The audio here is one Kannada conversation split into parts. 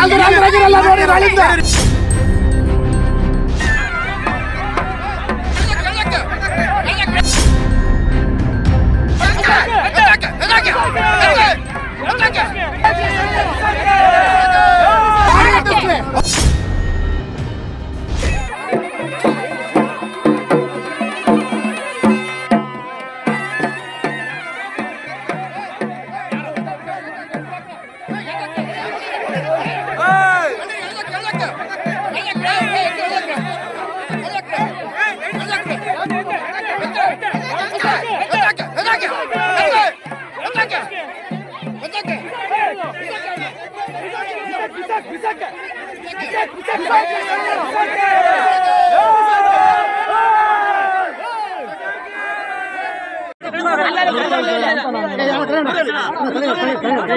ராஜராஜ ராஜன் எல்லாம்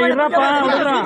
இருப்பா விடுறான்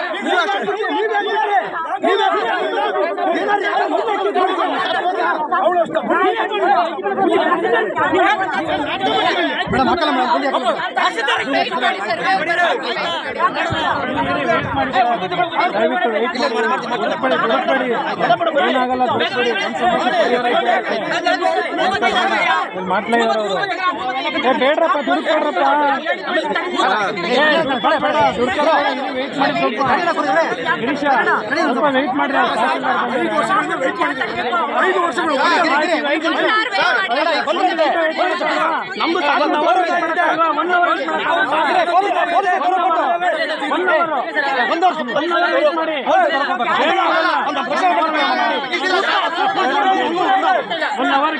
ಅವ್ರು. ಏ ಬೇಡ್ರಪ್ಪ ದುಡ್ಡು ಕೊಡ್ರಪ್ಪ ಮಾಡಿ ವೆಯ್ಟ್ ಬಂದಿದ್ದಾರೆ. ಐದು ವರ್ಷಗಳು அந்த ಒನ್ ಅವರ್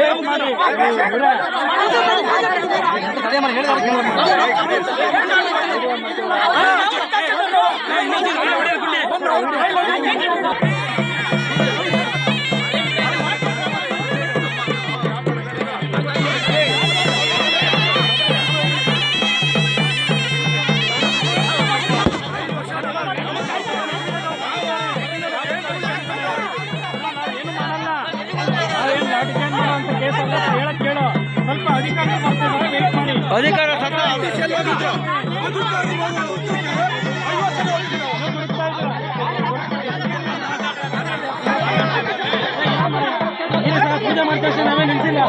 ವೇಟ್ ಮಾಡಕ್ಕಾಗಲ್ವಾ? ಅಧಿಕಾರ ಮಾಡ್ತಿದ್ದಾರೆ ವೇಟ್ ಮಾಡಿ ಅಧಿಕಾರ ಪೂಜೆ ಮಾಡ್ತಾ ನಾವೇ ನಿಲ್ಸಿಲ್ಲ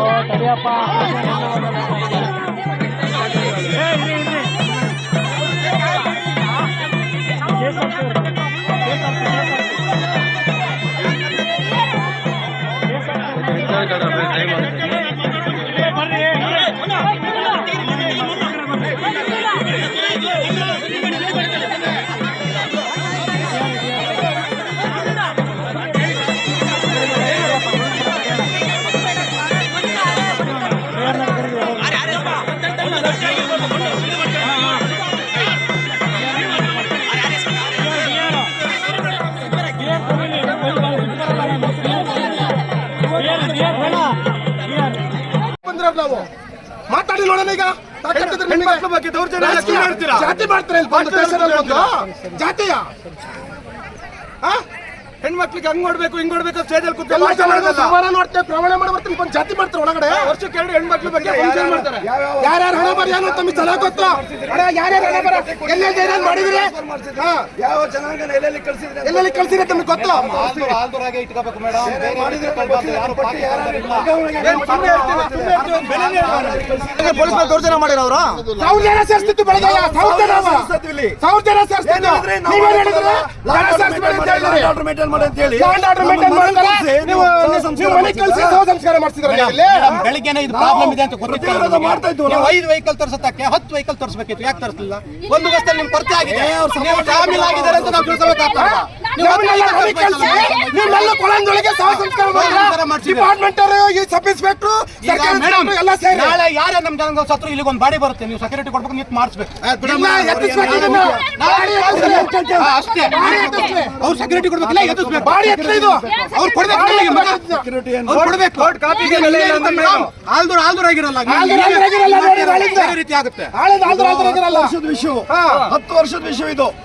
ಮಾತಾಡಿ ನೋಡೋಣ ಈಗ ಬಗ್ಗೆ ದೌರ್ಜನ್ಯ? ಜಾತಿ ಮಾಡ್ತಾರೆ ಜಾತಿಯ? ಹೆಣ್ಮಕ್ಳಿಗೆ ಹಂಗ್ ನೋಡ್ಬೇಕು ಹಿಂಗ್ ನೋಡ್ಬೇಕು ಸ್ಟೇಜ್ ಅಲ್ಲಿ ಎಲ್ಲ ಜನ ಕೂತ್ಕೊಂಡು ಸಮಾನ ನೋಡ್ತೇವೆ ಪ್ರಮಾಣ ಮಾಡಿ ಬರ್ತೀನಿ ಬಂದು ಜಾತಿ ಮಾಡ್ತಾರೆ ಒಳಗಡೆ. ವರ್ಷಕ್ಕೆ ಎರಡು ಹೆಣ್ಮಕ್ಳ ಬಗ್ಗೆ ಫಂಕ್ಷನ್ ಮಾಡ್ತಾರೆ. ಯಾರ್ಯಾರು ಹಣ ಬರ ಏನು ತಮ್ಮ ತಮಗೆ ಚೆನ್ನಾಗಿ ಗೊತ್ತು. ಅಣ್ಣ ಯಾರ್ಯಾರು ಹಣ ಬರ ಎಲ್ಲೆಲ್ಲಿ ಏನೇನು ಮಾಡಿದ್ರಿ ಹಾ. ಯಾವ ಜನಾಂಗ ಎಲ್ಲೆಲ್ಲಿ ಕಳ್ಸಿದ್ರೆ ಎಲ್ಲೆಲ್ಲಿ ಕಳ್ಸಿದ್ರೆ ತಮಗೆ ಗೊತ್ತು? ಆಲ್ದೂರಾಗೆ ಇಟ್ಕೋಬೇಕು ಮೇಡಮ್ ಮಾಡಿದ್ರೆ ಯಾರು ಪಾರ್ಟಿ ಏನ್ ಸುಮ್ನೆ ಹೇಳ್ತೀವಿ, ಸುಮ್ನೆ ಹೇಳ್ತೀವಿ, ಒಂದ್ ಬೆಲೆನೇ ಇರಲ್ಲ. ಪೊಲೀಸ್ ಮೇಲೆ ದೌರ್ಜನ್ಯ ಮಾಡಿರೋರು? ಸಾವಿರ ಜನ ಸೇರ್ಸ್ತಿತ್ತು ಬೆಳಗ್ಗೆ. ಸಾವಿರ ಜನ ಸಾವಿರ ಜನ ಸೇರ್ಸ್ತಿತ್ತು ಏನಂದ್ರೆ ನಾವು ನೀವೇನ್ ಹೇಳಿದ್ರೆ? ಜನ ಸೇರ್ಸ್ಬೇಡಿ ಅಂತ ಹೇಳಿದ್ರಿ. ಆರ್ಡರ್ ಮೇಂಟೈನ್ ಮಾಡಿ ಅಂತ ಹೇಳಿ ಲ್ಯಾಂಡ್ ಆರ್ಡರ್ ಮೇಂಟೈನ್ ಮಾಡ್ತಾರೆ. ನೀವು ನೀವು ಮನೆ ಕಳಿಸಿ ಶವ ಸಂಸ್ಕಾರ ಮಾಡ್ತಿದ್ರ ಇಲ್ಲಿ ಬೆಳಿಗ್ಗೆನೆ ಇದು ಪ್ರಾಬ್ಲಮ್ ಇದೆ ಅಂತ ಗೊತ್ತಿತ್ತು ಮಾಡ್ತಾ ಇದ್ವು ನೀವು ಐದು ವೆಹಿಕಲ್ ತರಿಸತ್ತಕ್ಕೆ ಹತ್ತು ವೆಹಿಕಲ್ ತರಿಸಬೇಕಿತ್ತು. ಯಾಕೆ ತರಿಸಲಿಲ್ಲ? ಒಂದು ಬಸ್ಸಲ್ಲಿ ನಿಮ್ಮ ಪರಿಚಯ ಆಗಿದೆ. ನೀವು ಶಾಮಿಲ್ ಆಗಿದ್ದಾರೆ ಅಂತ ನಾವು ಕಳ್ಸಿ, ನಿಮ್ಮೆಲ್ಲ ಕೊಳಂದೊಳಗೆ ಸಹ ಸಂಸ್ಕಾರ ಮಾಡಿದ್ರ? ಡಿಪಾರ್ಟ್ಮೆಂಟ್ ಅವರು ಈ ಸಬ್ ಇನ್ಸ್ಪೆಕ್ಟರ್ ಸರ್ಕಾರ ಮೇಡಮ್ ಎಲ್ಲ ಸೇರಿ. ನಾಳೆ ಯಾರೇ ನಮ್ಮ ಜನ ಸತ್ರು ಇಲ್ಲಿಗೆ ಒಂದು ಬಾಡಿ ಬರುತ್ತೆ. ನೀವು ಸೆಕ್ಯೂರಿಟಿ ಕೊಡ್ಬೇಕು ನೀವು ಮಾಡಿಸ್ಬೇಕು. ಇಲ್ಲ, ಅಷ್ಟೇ. ಅವ್ರು ಸೆಕ್ಯೂರಿಟಿ ಕೊಡ್ಬೇಕಿಲ್ಲ ಬಾಡಿ ಇದು. ಅವ್ರು ಕೊಡ್ಬೇಕು. ಬಾಡಿ ಮಗ. ಎತ್ತಿಸ್ಬೇಕು. ಅವ್ರು ಕೊಡ್ಬೇಕು. ಕೋರ್ಟ್ ಕಾಪಿಗೆ ಬೆಲೆ ಇಲ್ಲ ಅಂತ ಮೇಡಮ್. ಆಲ್ದೂರ್ ಆಲ್ದೂರ್ ಆಗಿರಲ್ಲ. ಬೇರೆ ರೀತಿ ಆಗುತ್ತೆ. ಹತ್ತು ವರ್ಷದ ವಿಷಯ ಇದು.